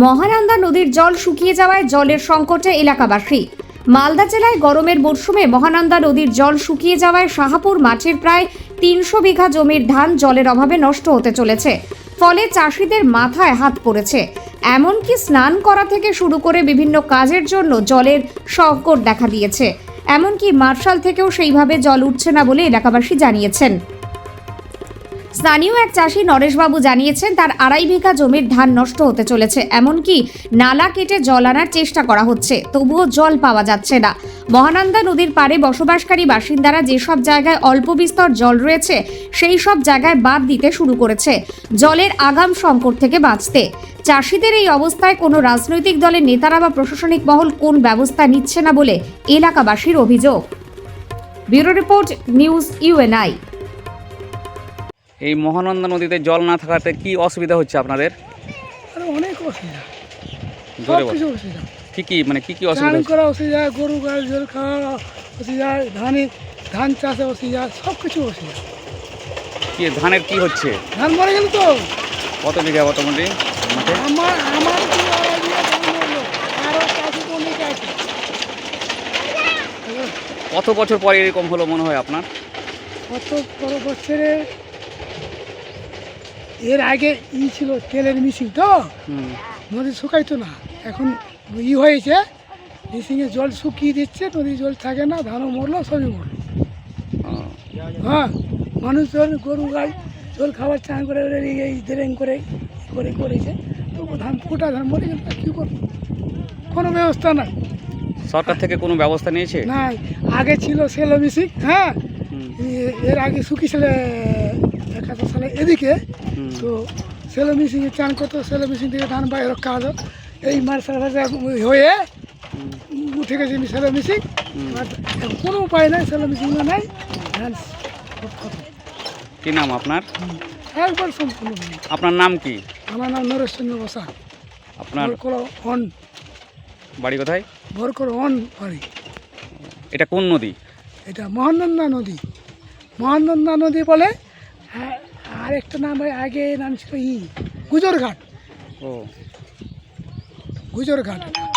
মহানন্দা নদীর জল শুকিয়ে যাওয়ায় জলের সংকটে এলাকাবাসী। মালদা জেলায় গরমের মরশুমে মহানন্দা নদীর জল শুকিয়ে যাওয়ায় শাহাপুর মাঠের প্রায় তিনশো বিঘা জমির ধান জলের অভাবে নষ্ট হতে চলেছে। ফলে চাষিদের মাথায় হাত পড়েছে। এমনকি স্নান করা থেকে শুরু করে বিভিন্ন কাজের জন্য জলের সংকট দেখা দিয়েছে। এমনকি মার্শাল থেকেও সেইভাবে জল উঠছে না বলে এলাকাবাসী জানিয়েছেন। স্থানীয় এক চাষি নরেশবাবু জানিয়েছেন, তার আড়াই বিঘা জমির ধান নষ্ট হতে চলেছে। এমনকি নালা কেটে জল আনার চেষ্টা করা হচ্ছে, তবুও জল পাওয়া যাচ্ছে না। মহানন্দা নদীর পাড়ে বসবাসকারী বাসিন্দারা যেসব জায়গায় অল্প বিস্তর জল রয়েছে, সেই সব জায়গায় বাদ দিতে শুরু করেছে, জলের আগাম সংকট থেকে বাঁচতে। চাষিদের এই অবস্থায় কোনো রাজনৈতিক দলের নেতারা বা প্রশাসনিক মহল কোন ব্যবস্থা নিচ্ছে না বলে এলাকাবাসীর অভিযোগ। ব্যুরো রিপোর্ট নিউজ ইউএনআই এই মহানন্দা নদীতে জল না থাকাতে কি অসুবিধা হচ্ছে আপনাদের? অনেক অসুবিধা। সব জোরে বল। কি কি মানে কি কি অসুবিধা করা অসুবিধা গরু গাই জল খাওয়া অসুবিধা ধানে ধান চাষে অসুবিধা সব কিছু অসুবিধা। কি ধানের কি হচ্ছে? ধান মরে গেল তো। কত বিঘা মোটামুটি আমার আমার কত বছর পরে এরকম হলো মনে হয় আপনার? কত বছরে এর আগে ই ছিল তেলের মিশিং তো? নদী শুকাইতো না। এখন ই হয়েছে মিশিংয়ে জল শুকিয়ে দিচ্ছে নদী জল থাকে না ধানও মরলো সবই মরলো। হ্যাঁ মানুষ জল গরু গাই জল খাবার চান করে এই ড্রেন করে করে করেছে। তবু ধান ফোটা ধান মরে গেল কী করব? কোনো ব্যবস্থা নাই। সরকার থেকে কোনো ব্যবস্থা নিয়েছে? না আগে ছিল সেলো মিশিং হ্যাঁ? এর আগে শুকিয়েছিল একাত্তর সালে এদিকে। তো সেলো মেশিনে চান করতো সেলো মেশিন থেকে ধান বাইরে হতো এই মার্শাল ভাষা হয়ে উঠে গেছে সেলো মেশিন। কোনো উপায় নাই সেলো মেশিন নাই। ধান কি নাম আপনার? একবার সম্পূর্ণ আপনার নাম কি? আমার নাম নরেশ চন্দ্র বসা। আপনার অন। বাড়ি কোথায়? ভরকর অন বাড়ি। এটা কোন নদী? এটা মহানন্দা নদী। মহানন্দা নদী বলে আর- একটা নাম হয় আগে নাম ছিল ই। গুজরঘাট। ও। গুজরঘাট।